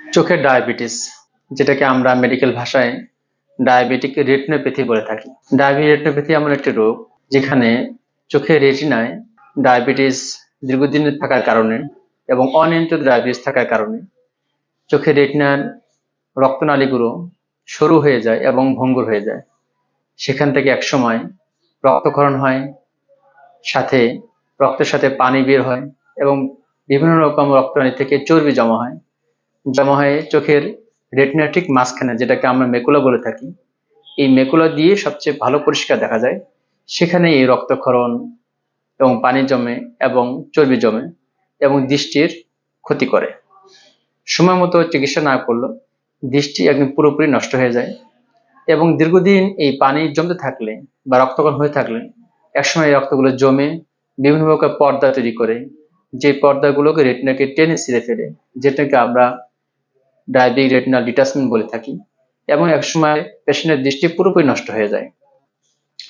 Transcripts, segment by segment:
চোখের ডায়াবেটিস, যেটাকে আমরা মেডিকেল ভাষায় ডায়াবেটিক রেটিনোপ্যাথি বলে থাকি। ডায়াবেটিক রেটিনোপ্যাথি এমন একটি রোগ, যেখানে চোখের রেটিনায় ডায়াবেটিস দীর্ঘদিন থাকার কারণে এবং অনিয়ন্ত্রিত ডায়াবেটিস থাকার কারণে চোখের রেটিনার রক্তনালীগুলো সরু হয়ে যায় এবং ভঙ্গুর হয়ে যায়। সেখান থেকে একসময় রক্তক্ষরণ হয়, সাথে রক্তের সাথে পানি বের হয় এবং বিভিন্ন রকম রক্তনালী থেকে চর্বি জমা হয়। জমা হয়ে চোখের রেটিনাটিক মাঝখানে, যেটাকে আমরা মেকুলা বলে থাকি, এই মেকুলা দিয়ে সবচেয়ে ভালো পরিষ্কার দেখা যায়। সেখানে এই রক্তক্ষরণ এবং পানি জমে এবং চর্বি জমে এবং দৃষ্টির ক্ষতি করে। সময় মতো চিকিৎসা না করলে দৃষ্টি একদম পুরোপুরি নষ্ট হয়ে যায় এবং দীর্ঘদিন এই পানি জমতে থাকলে বা রক্তক্ষরণ হয়ে থাকলে একসময় এই রক্তগুলো জমে বিভিন্ন প্রকার পর্দা তৈরি করে, যে পর্দাগুলোকে রেটিনাকে টেনে ছিঁড়ে ফেলে, যেটাকে আমরা ডায়াবেটিক রেটিনাল ডিটাচমেন্ট বলে থাকি, এবং একসময় পেশেন্টের দৃষ্টি পুরোপুরি নষ্ট হয়ে যায়।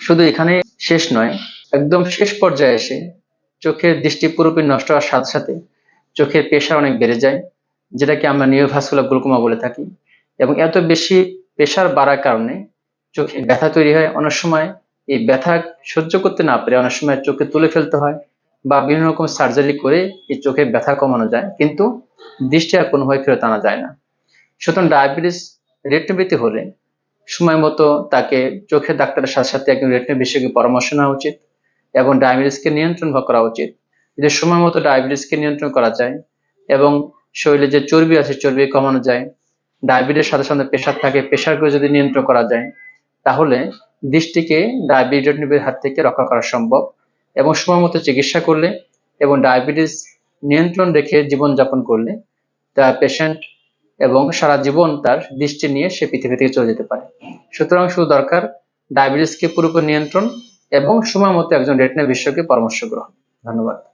শুধু এখানে শেষ নয়, একদম শেষ পর্যায়ে এসে চোখের দৃষ্টি পুরোপুরি নষ্ট হওয়ার সাথে সাথে চোখের প্রেশার অনেক বেড়ে যায়, যেটাকে আমরা নিওভাস্কুলার গ্লুকোমা বলে থাকি, এবং এত বেশি প্রেশার বাড়ার কারণে চোখে ব্যথা তৈরি হয়। অনেক সময় এই ব্যথা সহ্য করতে না পেরে অনেক সময় চোখে তুলে ফেলতে হয় বা বিভিন্ন রকম সার্জারি করে এই চোখে ব্যথা কমানো যায়, কিন্তু দৃষ্টি আর কোনোভাবে ফেরত আনা যায় না। সুতরাং ডায়াবেটিস রেটিনোপ্যাথি হলে সময় মতো তাকে চোখের ডাক্তারের সাথে সাথে একজন রেটিনো বিশেষজ্ঞ পরামর্শ নেওয়া উচিত এবং ডায়াবেটিসকে নিয়ন্ত্রণ করা উচিত। যদি সময় মতো ডায়াবেটিসকে নিয়ন্ত্রণ করা যায় এবং শরীরে যে চর্বি আছে, চর্বি কমানো যায় ডায়াবেটিস সাথে সাথে প্রেশার থাকে প্রেশারকে যদি নিয়ন্ত্রণ করা যায়, তাহলে দৃষ্টিকে ডায়াবেটিস হাত থেকে রক্ষা করা সম্ভব এবং সময় মতো চিকিৎসা করলে এবং ডায়াবেটিস নিয়ন্ত্রণ রেখে জীবনযাপন করলে তা পেশেন্ট এবং সারা জীবন তার দৃষ্টি নিয়ে সে পৃথিবী থেকে চলে যেতে পারে। সুতরাং শুধু দরকার ডায়াবেটিসকে পুরোপুরি নিয়ন্ত্রণ এবং সময় মতো একজন রেটিনা বিশেষজ্ঞের পরামর্শ গ্রহণ। ধন্যবাদ।